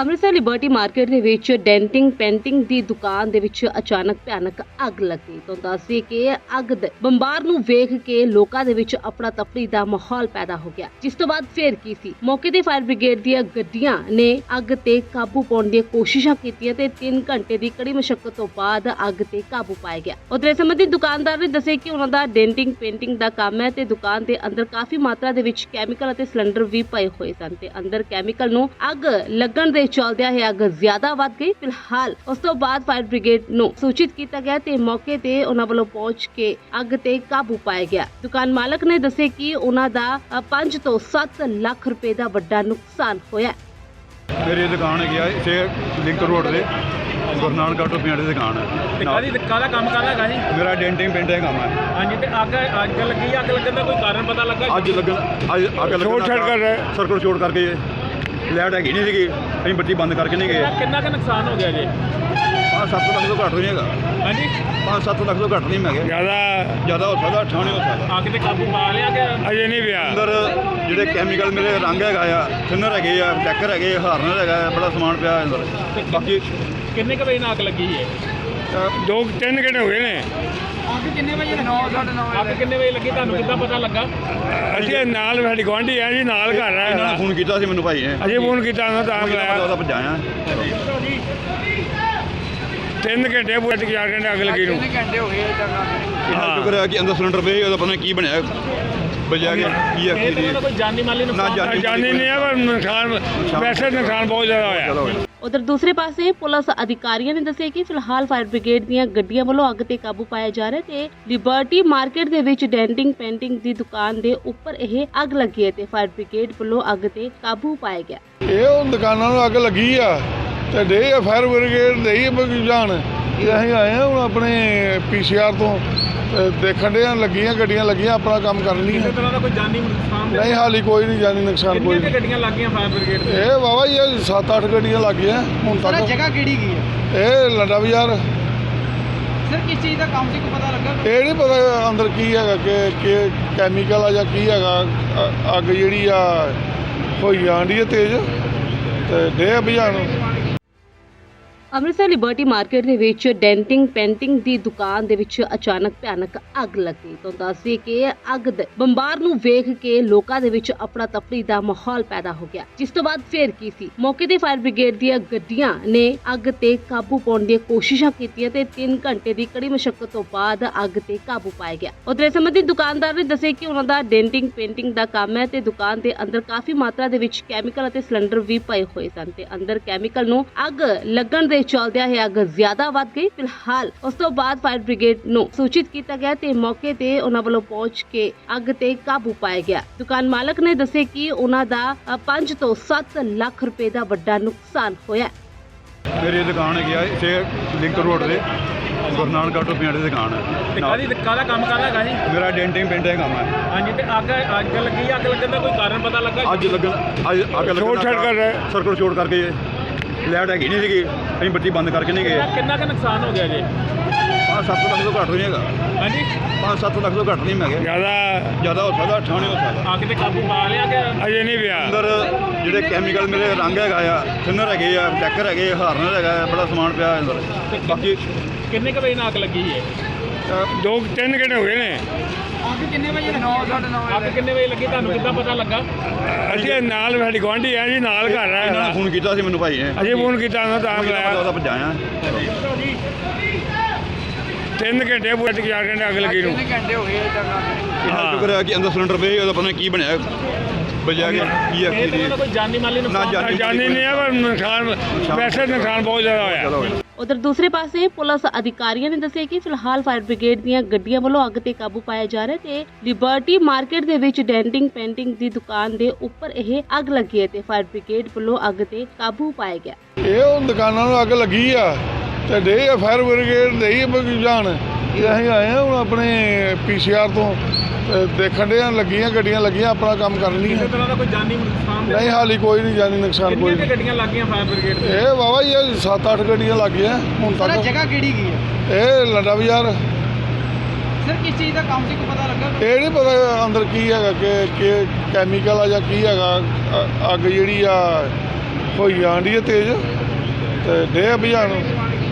Amritsar Liberty market ਦੇ ਵਿੱਚ denting painting ਦੀ ਦੁਕਾਨ ਦੇ ਵਿੱਚ ਅਚਾਨਕ ਭਿਆਨਕ ਅੱਗ ਲੱਗੀ। ਤੋਂ ਦੱਸਦੀ ਕਿ ਅੱਗ ਦੇ ਬੰਬਾਰ ਨੂੰ ਵੇਖ ਕੇ ਲੋਕਾਂ ਦੇ ਵਿੱਚ ਆਪਣਾ ਤਫਰੀ ਦਾ ਮਾਹੌਲ ਪੈਦਾ ਹੋ ਗਿਆ। ਜਿਸ ਤੋਂ ਬਾਅਦ ਫੇਰ ਕੀ ਸੀ? ਮੌਕੇ ਤੇ ਫਾਇਰ ਬ੍ਰਿਗੇਡ ਦੀਆਂ ਗੱਡੀਆਂ ਨੇ ਅੱਗ ਤੇ ਕਾਬੂ ਪਾਉਣ ਦੀਆਂ ਕੋਸ਼ਿਸ਼ਾਂ ਕੀਤੀਆਂ ਤੇ 3 ਘੰਟੇ ਦੀ ਕੜੀ ਮੁਸ਼ਕਲ ਤੋਂ ਬਾਅਦ ਅੱਗ ਤੇ ਕਾਬੂ ਪਾਇਆ ਗਿਆ। ਉਧਰ ਸੰਬੰਧਿਤ ਦੁਕਾਨਦਾਰ ਨੇ ਦੱਸਿਆ ਕਿ ਉਹਨਾਂ ਦਾ ਡੈਂਟਿੰਗ ਪੇਂਟਿੰਗ ਦਾ ਕੰਮ ਹੈ ਤੇ ਦੁਕਾਨ ਦੇ ਅੰਦਰ ਕਾਫੀ ਮਾਤਰਾ ਦੇ ਵਿੱਚ ਕੈਮੀਕਲ ਅਤੇ ਸਿਲੰਡਰ ਵੀ ਪਏ ਹੋਏ ਸਨ ਤੇ ਅੰਦਰ ਕੈਮੀਕਲ ਨੂੰ ਅੱਗ ਲੱਗਣ ਦੇ ਚਲਦਿਆਂ ਇਹ ਅੱਗ ਜ਼ਿਆਦਾ ਵੱਧ ਗਈ। ਫਿਲਹਾਲ ਉਸ ਤੋਂ ਬਾਅਦ ਫਾਇਰ ਬ੍ਰਿਗੇਡ ਨੂੰ ਸੂਚਿਤ ਕੀਤਾ ਗਿਆ ਤੇ ਮੌਕੇ ਤੇ ਉਹਨਾਂ ਵੱਲੋਂ ਪਹੁੰਚ ਕੇ ਅੱਗ ਤੇ ਕਾਬੂ ਪਾਇਆ ਗਿਆ। ਦੁਕਾਨ ਮਾਲਕ ਨੇ ਦੱਸਿਆ ਕਿ ਉਹਨਾਂ ਦਾ 5 ਤੋਂ 7 ਲੱਖ ਰੁਪਏ ਦਾ ਵੱਡਾ ਨੁਕਸਾਨ ਹੋਇਆ। ਮੇਰੀ ਦੁਕਾਨ ਹੈਗੀ ਆ ਇੱਥੇ ਲਿੰਕ ਰੋਡ ਤੇ ਗੁਰੂ ਨਾਨਕ ਆਟੋ ਪਿੰਡ ਦੀ ਦੁਕਾਨ ਤੇ ਹੈ ਕਾਹਦੀ ਕਾਹਦਾ ਕੰਮ ਕਰਦਾ ਹੈਗਾ ਜੀ? ਮੇਰਾ ਡੈਂਟਿੰਗ ਪਿੰਡ ਦਾ ਕੰਮ ਹੈ ਹਾਂਜੀ ਤੇ ਅੱਗ ਅੱਗ ਲੱਗੀ ਅੱਗ ਲੱਗਣ ਦਾ ਕੋਈ ਕਾਰਨ ਪਤਾ ਲੱਗਾ? ਅੱਜ ਲੱਗਣ ਅੱਜ ਅੱਗ ਲੱਗਣ ਸ਼ੋਰਟ ਸਰਕਟ ਹੈ। ਸਰਕਟ ਸ਼ੋਰਟ ਕਰਕੇ ਲਾਈਟ ਹੈਗੀ ਨਹੀਂ ਸੀਗੀ ਅਸੀਂ ਬੱਤੀ ਬੰਦ ਕਰਕੇ ਨਹੀਂ ਗਏ। ਕਿੰਨਾ- ਕੁ ਨੁਕਸਾਨ ਹੋ ਗਿਆ ਜੀ? 5-7 ਲੱਖ ਤੋਂ ਘੱਟ ਨਹੀਂ ਹੈਗਾ। ਹਾਂਜੀ? 5-7 ਲੱਖ ਤੋਂ ਘੱਟ ਨਹੀਂ ਮੈਂ ਗਿਆ। ਜ਼ਿਆਦਾ। ਜ਼ਿਆਦਾ ਹੋ ਸਕਦਾ ਅੱਠਾਂ ਨਹੀਂ ਹੋ ਸਕਦਾ। ਅੱਗ ਤੇ ਕਾਬੂ ਪਾ ਲਿਆ ਕਿ ਅਜੇ ਨਹੀਂ ਪਿਆ। ਅੰਦਰ ਜਿਹੜੇ ਕੈਮੀਕਲ ਮੇਰੇ ਰੰਗ ਹੈਗਾ ਆ ਥਿਨਰ ਹੈਗੇ ਆ ਡੈਕਰ ਹੈਗੇ ਆ ਹਾਰਨਰ ਹੈਗਾ ਆ ਬੜਾ ਸਮਾਨ ਪਿਆ ਅੰਦਰ। ਬਾਕੀ ਕਿੰਨੇ ਕੁ ਵਜੇ ਨਾਲ ਅੱਗ ਲੱਗੀ ਹੈ? ਦੋ ਤਿੰਨ ਘੰਟੇ ਹੋ ਗਏ ਨੇ। ਅੱਗ ਕਿੰਨੇ ਵਜੇ 9 9:30 ਅੱਗ ਕਿੰਨੇ ਵਜੇ ਲੱਗੀ? ਤੁਹਾਨੂੰ ਕਿੱਦਾਂ ਪਤਾ ਲੱਗਾ? ਅਸੀਂ ਨਾਲ ਸਾਡੀ ਗੁਆਂਢੀ ਆ ਜੀ ਨਾਲ ਘਰ ਇਹਨਾਂ ਨੇ ਆ ਫੋਨ ਕੀਤਾ ਸੀ ਮੈਨੂੰ ਭਾਈ ਨੇ ਅਜੇ ਫੋਨ ਕੀਤਾ ਉਹਨਾਂ ਤਾਂ ਉਹਦਾ ਬੁਲਾਇਆ ਭਜਾਇਆ ਤਿੰਨ ਘੰਟੇ ਪੂਰੇ ਤੇ ਚਾਰ ਘੰਟੇ ਅੱਗ ਲੱਗੀ ਨੂੰ। ਹਾਂ। ਸ਼ੁਕਰ ਹੈ ਕਿ ਅੰਦਰ ਸਿਲੰਡਰ ਪਏ ਉਹਦਾ ਪਤਾ ਕੀ ਬਣਿਆ ਬਜਿਆ ਗਿਆ ਕੀ ਆ ਕੀ ਨਹੀਂ। ਕੋਈ ਜਾਨੀ ਮਾਲੀ ਨੁਕਸਾਨ ਜਾਨੀ- ਜਾਣੀ ਨਹੀਂ ਆ ਪਰ ਨੁਕਸਾਨ ਵੈਸੇ ਨੁਕਸਾਨ ਬਹੁਤ ਜ਼ਿਆਦਾ ਹੋਇਆ। ਉਧਰ ਦੂਸਰੇ ਪਾਸੇ ਪੁਲਿਸ ਅਧਿਕਾਰੀਆਂ ਨੇ ਦੱਸਿਆ ਕਿ ਫਿਲਹਾਲ ਫਾਇਰ ਬ੍ਰਿਗੇਡ ਦੀਆਂ ਗੱਡੀਆਂ ਵੱਲੋਂ ਅੱਗ ਤੇ ਕਾਬੂ ਪਾਇਆ ਜਾ ਰਿਹਾ ਤੇ ਲਿਬਰਟੀ ਮਾਰਕੀਟ ਦੇ ਵਿੱਚ ਡੈਂਟਿੰਗ ਪੇਂਟਿੰਗ ਦੀ ਦੁਕਾਨ ਦੇ ਉੱਪਰ ਇਹ ਅੱਗ ਲੱਗੀ ਹੈ ਤੇ ਫਾਇਰ ਬ੍ਰਿਗੇਡ ਵੱਲੋਂ ਅੱਗ ਤੇ ਕਾਬੂ ਪਾਇਆ ਗਿਆ। ਇਹ ਉਹ ਦੁਕਾਨਾਂ ਨੂੰ ਅੱਗ ਲੱਗੀ ਆ ਤੇ ਡੇ ਫਾਇਰ ਬ੍ਰਿਗੇਡ, ਦੇ ਹੀ ਬਗੀਜਾਨ ਅਸੀਂ ਆਏ ਆ ਹੁਣ ਆਪਣੇ ਪੀਸੀਆਰ ਤੋਂ। ਦੇਖਣ ਦੇ ਲੱਗੀਆਂ ਗੱਡੀਆਂ ਲੱਗੀਆਂ ਆਪਣਾ ਕੰਮ ਕਰਨ ਲਈ ਕਿਸੇ ਤਰ੍ਹਾਂ ਦਾ ਕੋਈ ਜਾਨੀ ਨੁਕਸਾਨ ਨਹੀਂ ਹਾਲੀ ਕੋਈ ਨਹੀਂ ਜਾਨੀ ਨੁਕਸਾਨ ਕੋਈ ਕਿੰਨੀਆਂ ਗੱਡੀਆਂ ਲੱਗੀਆਂ ਫਾਇਰ ਬ੍ਰਿਗੇਡ ਤੇ? ਇਹ ਵਾਵਾ ਹੀ 7-8 ਗੱਡੀਆਂ ਲੱਗੀਆਂ ਹੁਣ ਤੱਕ। ਜਗ੍ਹਾ ਕਿਹੜੀ ਗਈ ਹੈ ਇਹ ਲੰਡਾ ਬਾਜ਼ਾਰ। ਸਰ ਕਿਸ ਚੀਜ਼ ਦਾ ਕੰਮ ਸੀ ਪਤਾ ਲੱਗਾ? ਇਹ ਨਹੀਂ ਪਤਾ ਅੰਦਰ ਕੀ ਹੈਗਾ ਕਿ ਕਿ ਕੈਮੀਕਲ ਆ ਜਾਂ ਕੀ ਹੈਗਾ ਅੱਗ ਜਿਹੜੀ ਆ ਹੋਈ ਆਂਦੀ ਹੈ ਤੇਜ਼। ਤੇ ਡੇ ਬੁਝਾਉਣ। ਅੰਮ੍ਰਿਤਸਰ ਲਿਬਰਟੀ ਮਾਰਕੀਟ ਦੇ ਵਿੱਚ ਡੈਂਟਿੰਗ ਪੇਂਟਿੰਗ ਦੀ ਦੁਕਾਨ ਦੇ ਵਿੱਚ ਅਚਾਨਕ ਭਿਆਨਕ ਅੱਗ ਲੱਗੀ ਤੋਂ ਦੱਸਦੀ ਕਿ ਅੱਗ ਦੇ ਬੰਬਾਰ ਨੂੰ ਵੇਖ ਕੇ ਲੋਕਾਂ ਦੇ ਵਿੱਚ ਆਪਣਾ ਤਫਰੀ ਦਾ ਮਾਹੌਲ ਪੈਦਾ ਹੋ ਗਿਆ। ਜਿਸ ਤੋਂ ਬਾਅਦ ਫੇਰ ਕੀ ਸੀ? ਮੌਕੇ ਤੇ ਫਾਇਰ ਬ੍ਰਿਗੇਡ ਦੀਆਂ ਗੱਡੀਆਂ ਨੇ ਅੱਗ ਤੇ ਕਾਬੂ ਪਾਉਣ ਦੀਆਂ ਕੋਸ਼ਿਸ਼ਾਂ ਕੀਤੀਆਂ ਤੇ 3 ਘੰਟੇ ਦੀ ਕੜੀ ਮੁਸ਼ਕਲ ਤੋਂ ਬਾਅਦ ਅੱਗ ਤੇ ਕਾਬੂ ਪਾਇਆ ਗਿਆ। ਉਧਰ ਸੰਬੰਧਿਤ ਦੁਕਾਨਦਾਰ ਨੇ ਦੱਸਿਆ ਕਿ ਉਹਨਾਂ ਦਾ ਡੈਂਟਿੰਗ ਪੇਂਟਿੰਗ ਦਾ ਕੰਮ ਹੈ ਤੇ ਦੁਕਾਨ ਦੇ ਅੰਦਰ ਕਾਫੀ ਮਾਤਰਾ ਦੇ ਵਿੱਚ ਕੈਮੀਕਲ ਅਤੇ ਸਿਲੰਡਰ ਵੀ ਪਏ ਹੋਏ ਸਨ ਤੇ ਅੰਦਰ ਕੈਮੀਕਲ ਨੂੰ ਅੱਗ ਲੱਗਣ ਦੇ ਚਲਦਿਆਂ ਇਹ ਅੱਗ ਜ਼ਿਆਦਾ ਵੱਧ ਗਈ। ਫਿਲਹਾਲ ਉਸ ਤੋਂ ਬਾਅਦ ਫਾਇਰ ਬ੍ਰਿਗੇਡ ਨੂੰ ਸੂਚਿਤ ਕੀਤਾ ਗਿਆ ਤੇ ਮੌਕੇ ਤੇ ਉਹਨਾਂ ਵੱਲੋਂ ਪਹੁੰਚ ਕੇ ਅੱਗ ਤੇ ਕਾਬੂ ਪਾਇਆ ਗਿਆ। ਦੁਕਾਨ ਮਾਲਕ ਨੇ ਦੱਸਿਆ ਕਿ ਉਹਨਾਂ ਦਾ 5 ਤੋਂ 7 ਲੱਖ ਰੁਪਏ ਦਾ ਵੱਡਾ ਨੁਕਸਾਨ ਹੋਇਆ ਮੇਰੀ ਦੁਕਾਨ ਹੈਗੀ ਆ ਇੱਥੇ ਲਿੰਕ ਰੋਡ ਤੇ ਗੁਰੂ ਨਾਨਕ ਆਟੋ ਪਿੰਡ ਦੀ ਦੁਕਾਨ ਤੇ ਹੈ ਕਾਹਦੀ ਕਾਹਦਾ ਕੰਮ ਕਰਦਾ ਹੈਗਾ ਜੀ? ਮੇਰਾ ਡੈਂਟਿੰਗ ਪਿੰਡ ਦਾ ਕੰਮ ਹੈ। ਹਾਂਜੀ ਤੇ ਅੱਗ ਅੱਗ ਲੱਗੀ ਅੱਗ ਲੱਗਣ ਦਾ ਕੋਈ ਕਾਰਨ ਪਤਾ ਲੱਗਾ ਅੱਜ ਲੱਗਣ ਅੱਜ ਅੱਗ ਲੱਗਣ ਹੈ। ਸਰਕਟ ਸ਼ੋਰਟ ਕਰਕੇ ਲਾਈਟ ਹੈਗੀ ਨਹੀਂ ਸੀਗੀ ਅਸੀਂ ਬੱਤੀ ਬੰਦ ਕਰਕੇ ਨਹੀਂ ਗਏ। ਕਿੰਨਾ ਕੁ ਨੁਕਸਾਨ ਹੋ ਗਿਆ ਜੀ? 5-7 ਲੱਖ ਤੋਂ ਘੱਟ ਨਹੀਂ ਹੈਗਾ। ਹਾਂਜੀ? 5-7 ਲੱਖ ਤੋਂ ਘੱਟ ਨਹੀਂ ਮੈਂ ਗਿਆ ਜ਼ਿਆਦਾ ਜ਼ਿਆਦਾ ਹੋ ਸਕਦਾ ਅੱਠਾਂ ਨਹੀਂ ਹੋ ਸਕਦਾ। ਅੱਗ ਤੇ ਕਾਬੂ ਪਾ ਲਿਆ ਕਿ ਅਜੇ ਨਹੀਂ ਪਿਆ। ਅੰਦਰ ਜਿਹੜੇ ਕੈਮੀਕਲ ਮੇਰੇ ਰੰਗ ਹੈਗਾ ਆ ਥਿਨਰ ਹੈਗੇ ਆ ਡੈਕਰ ਹੈਗੇ ਆ ਹਾਰਨਰ ਹੈਗਾ ਆ ਬੜਾ ਸਮਾਨ ਪਿਆ ਅੰਦਰ। ਬਾਕੀ ਕਿੰਨੇ ਕੁ ਵਜੇ ਨਾਲ ਅੱਗ ਲੱਗੀ ਹੈ ਦੋ ਤਿੰਨ ਘੰਟੇ ਹੋ ਗਏ ਨੇ। ਅੱਗ ਕਿੰਨੇ ਵਜੇ 9 9:30 ਅੱਗ ਕਿੰਨੇ ਵਜੇ ਲੱਗੀ? ਤੁਹਾਨੂੰ ਕਿੱਦਾਂ ਪਤਾ ਲੱਗਾ? ਅਸੀਂ ਨਾਲ ਸਾਡੀ ਗੁਆਂਢੀ ਆ ਜੀ ਨਾਲ ਘਰ ਇਹਨਾਂ ਨੇ ਆ ਫੋਨ ਕੀਤਾ ਸੀ ਮੈਨੂੰ ਭਾਈ ਨੇ। ਅਜੇ ਫੋਨ ਕੀਤਾ ਉਹਨਾਂ ਤਾਂ ਬੁਲਾਇਆ। ਉਹਦਾ ਤਿੰਨ ਘੰਟੇ ਪੂਰੇ ਤੇ ਚਾਰ ਘੰਟੇ ਅੱਗ ਲੱਗੀ ਨੂੰ। ਘੰਟੇ ਹੋ ਗਏ ਇਹਨਾਂ ਹਾਂ। ਸ਼ੁਕਰ ਹੈ ਕਿ ਅੰਦਰ ਸਿਲੰਡਰ ਪਏ ਉਹਦਾ ਪਤਾ ਨਹੀਂ ਕੀ ਬਣਿਆ। ਗਿਆ ਕੀ ਆ ਇਹ ਕੀ ਤਾਂ ਉਹਨਾਂ ਦਾ ਨਹੀਂ। ਕੋਈ ਜਾਨੀ ਮਾਲੀ ਨੁਕਸਾਨ ਜਾਨੀ- ਜਾਣੀ ਨਹੀਂ ਆ ਪਰ ਨੁਕਸਾਨ। ਵੈਸੇ ਨੁਕਸਾਨ ਬਹੁਤ ਜ਼ਿਆਦਾ ਹੋਇਆ। ਉਧਰ ਦੂਸਰੇ ਪਾਸੇ ਪੁਲਿਸ ਅਧਿਕਾਰੀਆਂ ਨੇ ਦੱਸਿਆ ਕਿ ਫਿਲਹਾਲ ਫਾਇਰ ਬ੍ਰਿਗੇਡ ਦੀਆਂ ਗੱਡੀਆਂ ਵੱਲੋਂ ਅੱਗ ਤੇ ਕਾਬੂ ਪਾਇਆ ਜਾ ਰਿਹਾ ਤੇ ਲਿਬਰਟੀ ਮਾਰਕੀਟ ਦੇ ਵਿੱਚ ਡੈਂਟਿੰਗ ਪੇਂਟਿੰਗ ਦੀ ਦੁਕਾਨ ਦੇ ਉੱਪਰ ਇਹ ਅੱਗ ਲੱਗੀ ਹੈ ਤੇ ਫਾਇਰ ਬ੍ਰਿਗੇਡ ਵੱਲੋਂ ਅੱਗ ਤੇ ਕਾਬੂ ਪਾਇਆ ਗਿਆ। ਇਹ ਉਹ ਦੁਕਾਨਾਂ ਨੂੰ ਅੱਗ ਲੱਗੀ ਆ। ਤੇ ਆ ਫਾਇਰ ਬ੍ਰਿਗੇਡ ਦੇ ਹੀ ਇਹ ਅਸੀਂ ਆਏ ਆ ਹੁਣ ਆਪਣੇ ਪੀਸੀਆਰ ਤੇ। ਦੇਖਣ ਦੇ ਲੱਗੀਆਂ ਗੱਡੀਆਂ ਲੱਗੀਆਂ ਆਪਣਾ ਕੰਮ ਕਰਨ ਲਈ ਕਿਸੇ ਤਰ੍ਹਾਂ ਦਾ ਕੋਈ ਜਾਨੀ ਨੁਕਸਾਨ ਨਹੀਂ ਹਾਲੀ ਕੋਈ ਨਹੀਂ ਜਾਨੀ ਨੁਕਸਾਨ ਕੋਈ ਕਿੰਨੀਆਂ ਕੁ ਗੱਡੀਆਂ ਲੱਗੀਆਂ ਫਾਇਰ ਬ੍ਰਿਗੇਡ ਤੇ? ਇਹ ਵਾਵਾ ਹੀ 7-8 ਗੱਡੀਆਂ ਲੱਗੀਆਂ ਹੁਣ ਸਰ ਤੱਕ। ਜਗ੍ਹਾ ਕਿਹੜੀ ਗਈ ਹੈ ਇਹ ਲੰਡਾ ਬਾਜ਼ਾਰ। ਸਰ ਕਿਸ ਚੀਜ਼ ਦਾ ਕੰਮ ਸੀ ਕੋਈ ਪਤਾ ਲੱਗਾ ਇਹ ਨਹੀਂ ਪਤਾ ਅੰਦਰ ਕੀ ਹੈਗਾ ਕਿ ਕਿ ਕੈਮੀਕਲ ਆ ਜਾਂ ਕੀ ਹੈਗਾ ਅ- ਅੱਗ ਜਿਹੜੀ ਆ ਹੋਈ ਆਂਡੀ ਹੈ ਤੇਜ਼। ਤੇ ਡੇ ਬੁਝਾਉਣ।